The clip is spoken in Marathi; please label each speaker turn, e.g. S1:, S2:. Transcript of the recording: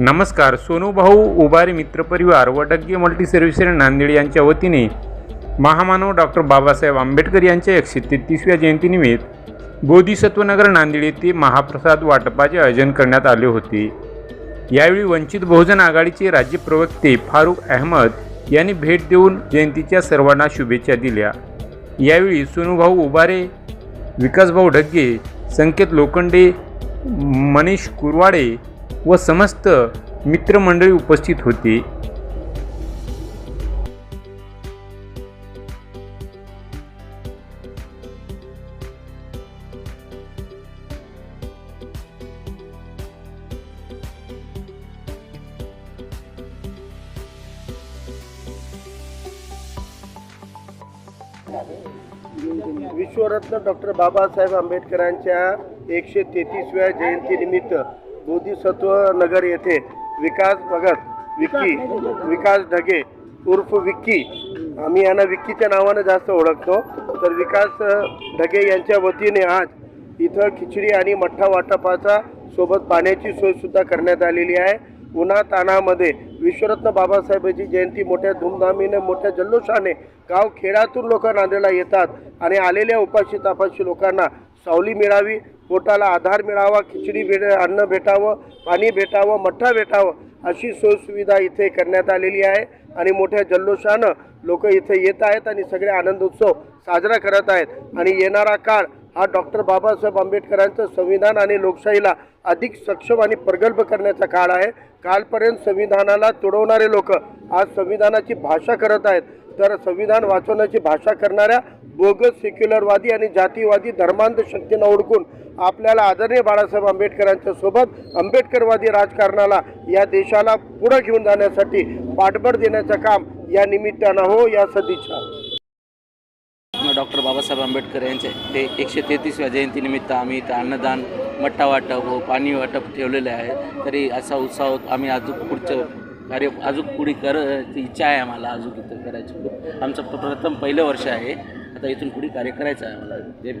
S1: नमस्कार सोनूभाऊ उभारी मित्रपरिवार व डग्गे मल्टी सर्व्हिसेस नांदेड यांच्या वतीने महामानव डॉक्टर बाबासाहेब आंबेडकर यांच्या एकशे तेहतीसव्या जयंतीनिमित्त बोधिसत्वनगर नांदेड येथे महाप्रसाद वाटपाचे आयोजन करण्यात आले होते. यावेळी वंचित बहुजन आघाडीचे राज्य प्रवक्ते फारूक अहमद यांनी भेट देऊन जयंतीच्या सर्वांना शुभेच्छा दिल्या. यावेळी सोनूभाऊ उभारे विकासभाऊ ढग्गे संकेत लोखंडे मनीष कुरवाडे व समस्त मित्रमंडळी उपस्थित होती.
S2: विश्वरत्न डॉक्टर बाबासाहेब आंबेडकरांच्या एकशे तेहतीसव्या जयंतीनिमित्त बोधिसत्व नगर येथे विकास भगत विक्की विकास ढगे उर्फ विक्की आम्ही यांना विक्कीच्या नावानं जास्त ओळखतो. तर विकास ढगे यांच्या वतीने आज इथं खिचडी आणि मठ्ठा वाटपाचा सोबत पाण्याची सोयसुद्धा करण्यात आलेली आहे. उन्हा तानामध्ये विश्वरत्न बाबासाहेबांची जयंती मोठ्या धूमधामीने मोठ्या जल्लोषाने गाव खेड्यातून लोक नांदेडला येतात आणि आलेल्या उपाशी तापाशी लोकांना सावली मिळावी. पोटाला आधार मिळावा खिचडी भेट अन्न भेटावं पाणी भेटावं मठ्ठा भेटावं अशी सोयसुविधा इथे करण्यात आलेली आहे. आणि मोठ्या जल्लोषानं लोक इथे येत आहेत आणि सगळे आनंद उत्सव साजरा करत आहेत. आणि येणारा काळ हा डॉक्टर बाबासाहेब आंबेडकरांचं संविधान आणि लोकशाहीला अधिक सक्षम आणि प्रगल्भ करण्याचा काळ आहे. कालपर्यंत संविधानाला तुडवणारे लोक आज संविधानाची भाषा करत आहेत. तर संविधान वाचवण्याची भाषा करणाऱ्या बोगस सेक्युलरवादी आणि जातीवादी धर्मांध शक्तींना ओळखून आपल्याला आदरणीय बाळासाहेब आंबेडकरांच्या सोबत आंबेडकरवादी राजकारणाला या देशाला पुढे घेऊन जाण्यासाठी पाठबळ देण्याचं काम या निमित्तानं हो या सदिच्छा.
S3: डॉक्टर बाबासाहेब आंबेडकर यांचे ते एकशे तेहतीसव्या जयंतीनिमित्त आम्ही इथं अन्नदान मट्टा वाटप व पाणी वाटप ठेवलेले आहे. तरी असा उत्साह आम्ही अजून पुढचं कार्य अजून पुढे करायची इच्छा आहे आम्हाला अजून इथं करायची. आमचं प्रथम पहिलं वर्ष आहे. आता इथून पुढे कार्य करायचं आहे मला ते